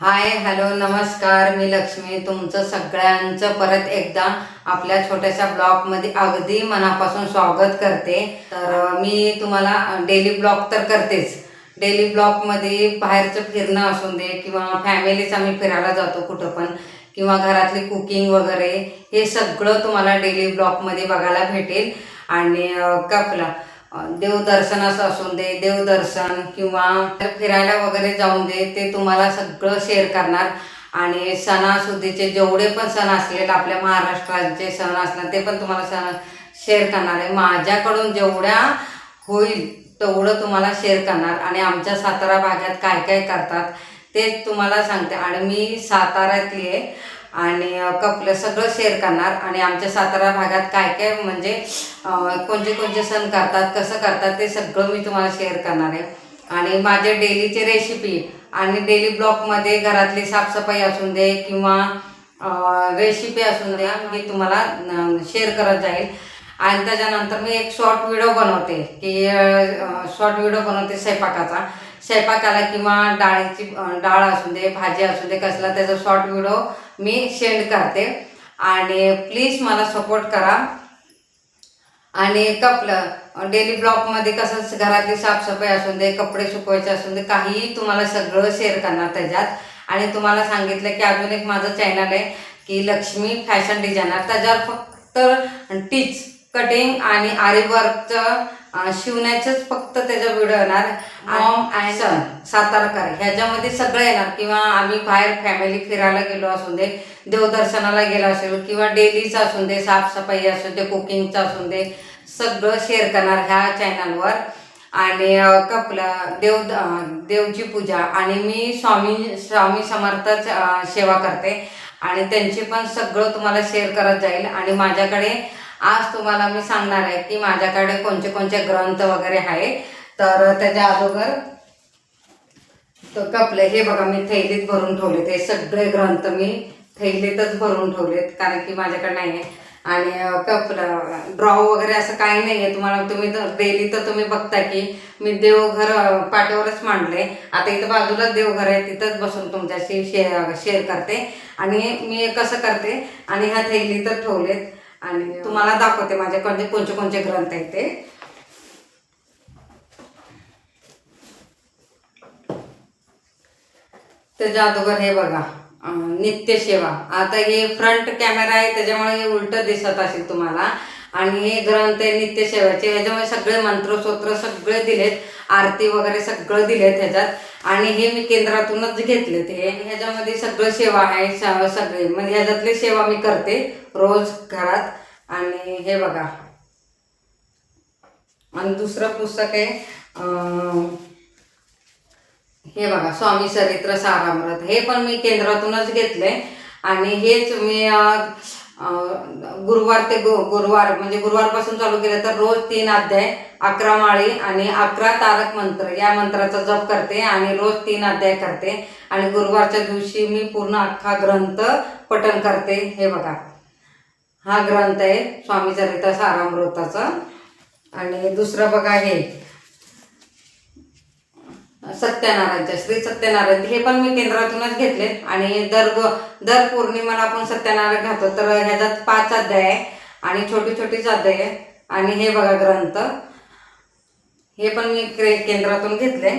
Hi hello नमस्कार. मी लक्ष्मी. तुमचं सगळ्यांचं परत एकदा आपल्या छोट्याशा ब्लॉगमध्ये अगदी मनापासून स्वागत करते. तर मी तुम्हाला डेली ब्लॉग तर करतेच. डेली ब्लॉगमध्ये बाहेरचं फिरणं असून दे किंवा फॅमिलीच आम्ही फिरायला जातो कुठं पण किंवा घरातली कुकिंग वगैरे हे सगळं तुम्हाला डेली ब्लॉगमध्ये बघायला भेटेल. आणि कपला. देवदर्शनाचं असून दे देवदर्शन किंवा फिरायला वगैरे जाऊन दे ते तुम्हाला सगळं शेअर करणार. आणि सणासुदीचे जेवढे पण सण असलेले आपल्या महाराष्ट्राचे सण असणार ते पण तुम्हाला सण शेअर करणार आहे. माझ्याकडून जेवढ्या होईल तेवढं तुम्हाला शेअर करणार. आणि आमच्या सातारा भागात काय काय करतात ते तुम्हाला सांगते. आणि मी साताऱ्यातली आहे. आणि कपलं सगळं शेअर करणार. आणि आमच्या सातारा भागात काय काय म्हणजे कोणते कोणते सण करतात कसं करतात ते सगळं मी तुम्हाला शेअर करणार आहे. आणि माझे डेलीचे रेसिपी आणि डेली ब्लॉगमध्ये घरातली साफसफाई असून दे किंवा रेसिपी असून द्या मी तुम्हाला शेअर करत जाईल. आणि त्याच्यानंतर मी एक शॉर्ट व्हिडिओ बनवते की शॉर्ट व्हिडिओ बनवते स्वयंपाकाचा. स्वयंपाकाला किंवा डाळीची डाळ असू दे भाजी असू दे कसला त्याचा शॉर्ट व्हिडिओ मी सेंड करते. आणि प्लीज मला सपोर्ट करा. आणि कपलं डेली ब्लॉगमध्ये कसं घरातली साफसफाई असून दे कपडे सुकवायचे असून दे काहीही तुम्हाला सगळं शेअर करणार त्याच्यात. आणि तुम्हाला सांगितलं की अजून एक माझं चॅनल आहे की लक्ष्मी फॅशन डिझायनर त्याच्यावर फक्त टीच कटिंग आणि आरी वर्कचं शिवण्याचंच फक्त त्याचा व्हिडिओ येणार. सातारकर ह्याच्यामध्ये सगळं येणार. किंवा आम्ही बाहेर फॅमिली फिरायला गेलो असून दे देवदर्शनाला गेलो असेल किंवा डेलीचं असून दे साफसफाई असून दे कुकिंगचं असून दे सगळं शेअर करणार ह्या चॅनलवर आणि कपलं देव देवची पूजा. आणि मी स्वामी स्वामी समर्थच सेवा करते. आणि त्यांची पण सगळं तुम्हाला शेअर करत जाईल. आणि माझ्याकडे आज तुम्हाला मी सांगणार आहे की माझ्याकडे कोणते कोणते ग्रंथ वगैरे आहे. तर त्याच्या अगोदर तर कपले हे बघा मी थैलीत भरून ठेवलेत. हे सगळे ग्रंथ मी थैलीतच भरून ठेवलेत कारण की माझ्याकडे नाही आहे. आणि कपलं ड्रॉ वगैरे असं काही नाही आहे. तुम्हाला तुम्ही डेली तर तुम्ही बघता की मी देवघर पाट्यावरच पाठीवरच मांडले आता इथं बाजूलाच देवघर आहे तिथंच बसून तुमच्याशी शेअर शेअर करते. आणि मी कसं करते आणि ह्या थैलीतच ठेवलेत. आणि तुम्हाला दाखवते माझे कोणते कोणते कोणते ग्रंथ आहेत ते. तर जादूगर हे बघा नित्यसेवा आता हे फ्रंट कॅमेरा आहे त्याच्यामुळे हे उलट दिसत असेल तुम्हाला. आणि हे ग्रंथ आहे नित्यसेवाचे ह्याच्यामुळे सगळे मंत्र सगळे दिलेत आरती वगैरे सगळं दिलेत ह्याच्यात. आणि हे मी केंद्रातूनच घेतलेत हे ह्याच्यामध्ये सगळं सेवा आहे सगळे. म्हणजे ह्याच्यातली सेवा मी करते रोज घरात. आणि हे बघा. आणि दुसरं पुस्तक आहे हे बघा स्वामी चरित्र सारामृत. हे पण मी केंद्रातूनच घेतलंय. आणि हेच मी गुरुवार ते गु गुरुवार म्हणजे गुरुवारपासून चालू केलं तर रोज तीन अध्याय अकरा माळी आणि अकरा तारक मंत्र. या मंत्राचा जप करते आणि रोज तीन अध्याय करते. आणि गुरुवारच्या दिवशी मी पूर्ण अख्खा ग्रंथ पठण करते. हे बघा. हा ग्रंथ आहे स्वामी चरित्र सारामृताचा आणि दुसरं बघा हे. सत्यनारायणच्या श्री सत्यनारायण. हे पण मी केंद्रातूनच घेतले. आणि दर दर पौर्णिमाला आपण सत्यनारायण घातो तर ह्याच्यात पाच अध्याय आहे आणि छोटी छोटीच अध्याय आहे. आणि हे बघा ग्रंथ. हे पण मी केंद्रातून घेतले.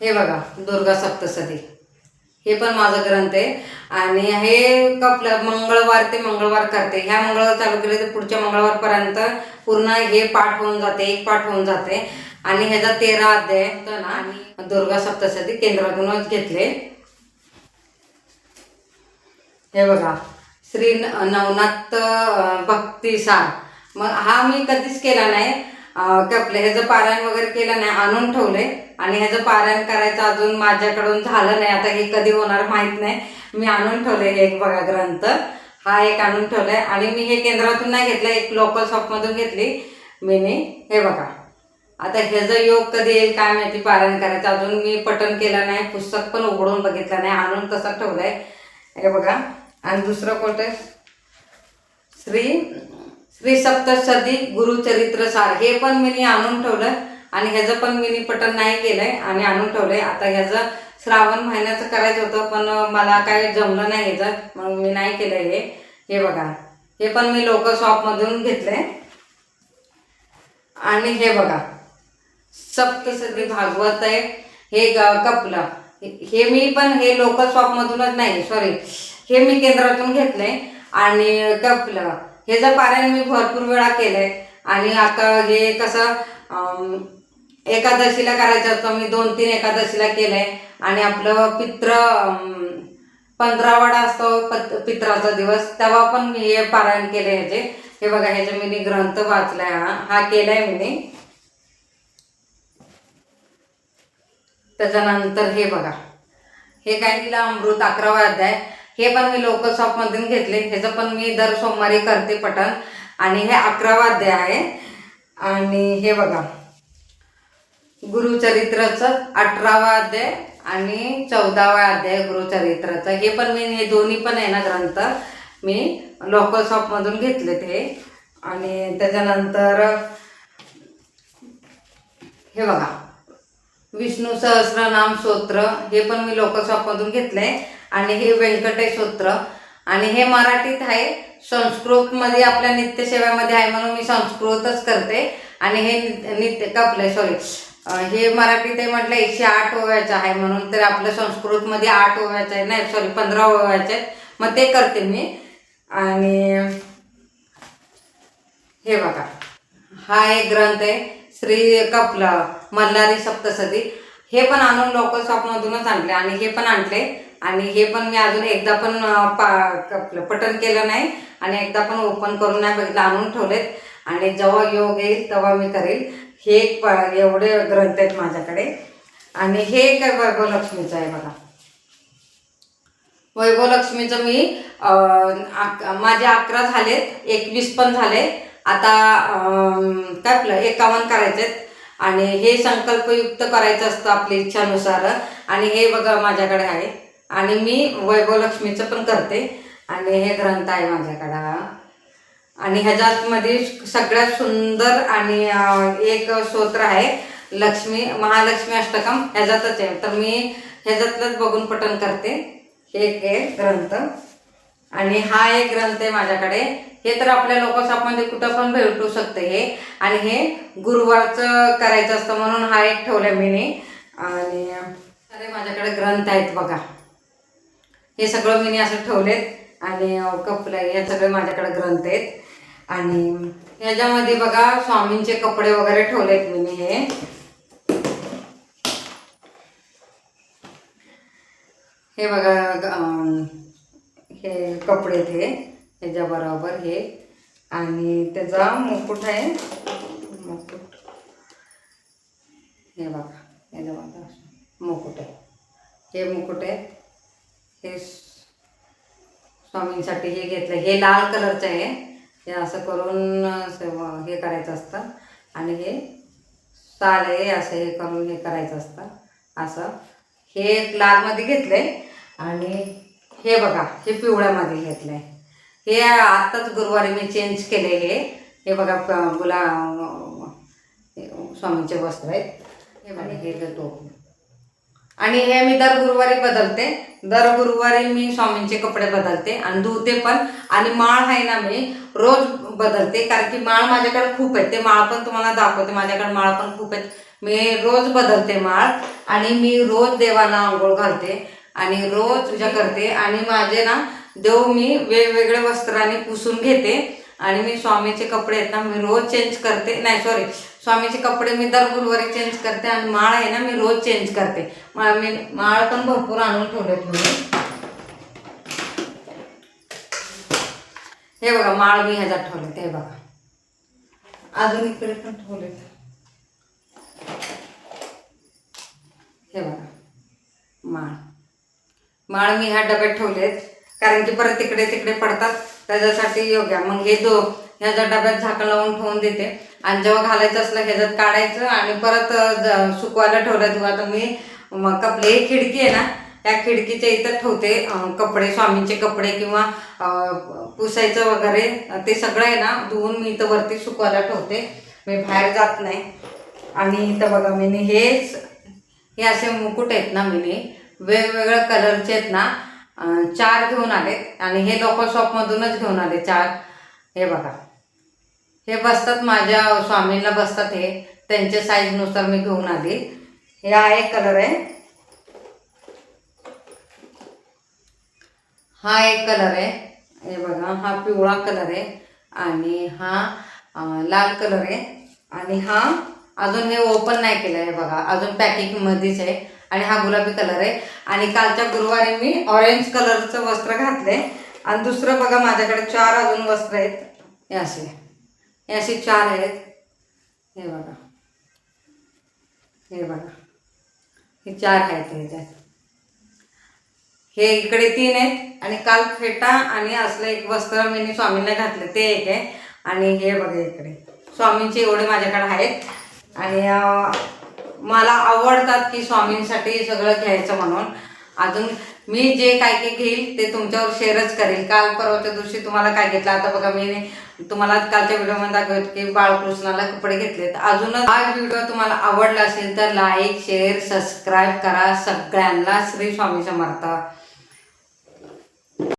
हे बघा दुर्गा सप्तसती. हे पण माझं ग्रंथ आहे. आणि हे कपलं मंगळवार ते मंगळवार करते. ह्या मंगळवार चालू केले तर पुढच्या मंगळवारपर्यंत पूर्ण हे पाठ होऊन जाते एक पाठ होऊन जाते. आणि ह्याचा तेरा अध्याय. तर ना आणि दुर्गा सप्तशती केंद्रातूनच घेतले. हे बघा श्री नवनाथ भक्तिसार. मग हा मी कधीच केला नाही. अं, कपले ह्याचं पारायण वगैरे केलं नाही आणून ठेवले आणि ह्याचं पारायण करायचं अजून माझ्याकडून झालं नाही आता हे कधी होणार माहीत नाही. मी आणून ठेवले एक बघा ग्रंथ. हा एक आणून ठेवलाय. आणि मी हे केंद्रातून नाही घेतलं एक लोकल शॉपमधून घेतली. मीने हे बघा. आता ह्याचं योग कधी येईल काय माहिती पारायण करायचं. अजून मी पठण केलं नाही पुस्तक पण उघडून बघितलं नाही आणून तसं ठेवलंय. हे बघा. आणि दुसरं कोणतं आहे? श्री श्री सप्तशती गुरुचरित्र सार हे पण मी आणून ठेवलं आणि ह्याचं पण मी पठण नाही केलंय आणि आणून ठेवलंय. आता ह्याचं श्रावण महिन्याचं करायचं होतं पण मला काय जमलं नाही ह्याचं मग मी नाही केलं हे. हे बघा. हे पण मी लोक शॉपमधून घेतलंय. आणि हे बघा. सप्तसती भागवत आहे. हे ग- कपलं. हे- हे मी पण हे लोकल शॉपमधूनच नाही सॉरी हे मी केंद्रातून घेतलंय. आणि कपलं. हे जर पारायण मी भरपूर वेळा केलंय. आणि आता हे कसं एकादशीला करायचं असतं मी दोन तीन एकादशीला केलंय. आणि आपलं पित्र पंधरावाडा असतो पत पित्राचा दिवस. तेव्हा पण मी हे पारायण केलंय ह्याचे. हे बघा ह्याचे मी ग्रंथ वाचलाय हा. हा केलाय मी त्याच्यानंतर हे बघा. हे काय दिलं अमृत अकरावा अध्याय. हे पण मी लोकल शॉपमधून घेतले. ह्याचं पण मी दर सोमवारी करते पठण. आणि हे अकरावा अध्याय आहे. आणि हे बघा. गुरुचरित्राचं अठरावा अध्याय आणि चौदावा अध्याय गुरुचरित्राचं. हे पण मी हे दोन्ही पण आहे ना ग्रंथ. मी लोकल शॉपमधून घेतले ते. आणि त्याच्यानंतर हे बघा. विष्णू सहस्रनाम स्तोत्र. हे पण मी लोकल शॉपमधून घेतलं आहे आणि हे व्यंकटेशोत्र आणि हे मराठीत आहे संस्कृतमध्ये आपल्या नित्यसेवेमध्ये आहे म्हणून मी संस्कृतच करते. आणि हे नित्य कपले सॉरी हे मराठीत आहे म्हटलं एकशे आठ ओव्याचं आहे म्हणून तर आपलं संस्कृतमध्ये आठ ओव्याचं आहे नाही सॉरी पंधरा ओव्याचे आहेत मग ते करते मी. आणि हे बघा. हा एक ग्रंथ आहे श्री कपला मल्हारी सप्तसती हे पण आणून लोकल शॉपमधूनच आणले. आणि हे पण आणले. आणि हे पण मी अजून एकदा पण पा पटन पठण केलं नाही आणि एकदा पण ओपन करून नाही बघितलं आणून ठेवलेत. आणि जेव्हा योग येईल तेव्हा मी करेल. हे एक प- एवढे ग्रंथ आहेत माझ्याकडे. आणि हे काय वैभव लक्ष्मीचं आहे बघा. वैभवलक्ष्मीचं मी माझे अकरा झालेत एकवीस पण झाले. आता काय आपलं एकावन्न आहेत आणि हे संकल्पयुक्त करायचं असतं आपल्या इच्छानुसार. आणि हे बघा माझ्याकडे आहे. आणि मी वैभवलक्ष्मीचं पण करते. आणि हे ग्रंथ आहे माझ्याकडं. आणि ह्याच्यामध्ये सगळ्यात सुंदर आणि एक स्तोत्र आहे लक्ष्मी महालक्ष्मी अष्टकम ह्याच्यातच आहे. तर मी ह्याच्यातलंच बघून पठण करते. हे एक आहे ग्रंथ. आणि हा एक ग्रंथ आहे माझ्याकडे. हे तर आपल्या लोकसापमध्ये कुठं पण भेटू शकते हे. आणि हे गुरुवारचं करायचं असतं म्हणून हा एक ठेवला मी. आणि अरे माझ्याकडे ग्रंथ आहेत बघा. हे सगळं मी असं ठेवलेत आणि कपडे हे सगळे माझ्याकडे ग्रंथ आहेत. आणि ह्याच्यामध्ये बघा स्वामींचे कपडे वगैरे ठेवलेत मी हे. हे बघा ग- अं, हे कपडे ते ह्याच्याबरोबर हे. आणि त्याचा मुकुट आहे. मुकुट. हे बघा ह्याच्यामध्ये मुकुट आहे. हे मुकुट आहे हे स्वामींसाठी हे घेतलं हे लाल कलरचं आहे. हे असं करून हे करायचं असतं. आणि हे साल आहे असं हे करून हे करायचं असतं. असं. हे एक लालमध्ये आहे आणि हे बघा हे पिवळ्यामध्ये घेतलं आहे हे आत्ताच गुरुवारी मी चेंज केले हे. हे बघा गुला स्वामींचे वस्त्र आहेत. हे बघा हे टोप आणि हे मी दर गुरुवारी बदलते. दर गुरुवारी मी स्वामींचे कपडे बदलते आणि धुते पण. आणि माळ आहे ना मी रोज बदलते. कारण की माळ माझ्याकडे खूप आहेत. ते माळ पण तुम्हाला दाखवते. माझ्याकडे माळ पण खूप आहेत. मी रोज बदलते माळ आणि मी रोज देवाला आंघोळ घालते आणि रोज पूजा करते. आणि माझे ना देव मी वेगवेगळ्या वस्त्राने पुसून घेते. आणि मी स्वामीचे कपडे आहेत ना मी रोज चेंज करते. नाही सॉरी स्वामीचे कपडे मी दर गुरुवारी चेंज करते आणि माळ आहे ना मी रोज चेंज करते. माळ मी माळ पण भरपूर आणून ठेवलेत मी हे बघा माळ मी ह्याच्यात ठेवले हे बघा. अजून इकडे पण ठेवले हे बघा माळ. माळ मी ह्या डब्यात ठेवलेत कारण की परत तिकडे तिकडे पडतात त्याच्यासाठी योग्य. मग हे दो ह्याच्या डब्यात झाकण लावून ठेवून देते. आणि जेव्हा घालायचं असलं ह्याच्यात काढायचं आणि परत सुकवायला ठेवलं तेव्हा आता मी मग खिडकी आहे ना त्या खिडकीच्या इथं ठेवते. कपडे स्वामींचे कपडे किंवा पुसायचं वगैरे ते सगळं आहे ना धुवून मी इथं वरती सुकवायला ठेवते. मी बाहेर जात नाही. आणि इथं बघा मी हेच हे असे मुकुट आहेत ना मिनी वेगवेगळ्या कलरचे आहेत ना चार घेऊन आलेत. आणि हे लोकल शॉपमधूनच घेऊन आले चार. हे बघा. हे बसतात माझ्या स्वामींना बसतात हे. त्यांच्या साईजनुसार मी घेऊन आली. हे हा एक कलर आहे. हा एक कलर आहे. हे बघा हा पिवळा कलर आहे. आणि हा लाल कलर आहे. आणि हा अजून हे ओपन नाही केलं आहे बघा. अजून पॅकिंगमध्येच आहे. आणि हा गुलाबी कलर आहे. आणि कालच्या गुरुवारी मी ऑरेंज कलरचं वस्त्र घातलं आहे आणि दुसरं बघा माझ्याकडे चार अजून वस्त्र आहेत. हे असे. हे असे चार आहेत. हे बघा. हे बघा. हे चार आहेत ह्याच्यात हे इकडे तीन आहेत आणि काल फेटा आणि असलं एक वस्त्र मी स्वामींना घातलं ते एक आहे. आणि हे बघा इकडे. स्वामींचे एवढे माझ्याकडे आहेत. आणि मला आवडतात की स्वामींसाठी सगळं घ्यायचं म्हणून. अजून मी जे काय काय घेईल ते तुमच्यावर शेअरच करेल. काल परवाच्या दिवशी तुम्हाला काय घेतलं? आता बघा मी तुम्हाला कालच्या व्हिडिओमध्ये दाखवत की बाळकृष्णाला कपडे घेतलेत. अजूनच हा व्हिडिओ तुम्हाला आवडला असेल तर लाईक शेअर सबस्क्राईब करा. सगळ्यांना श्री स्वामी समर्थ.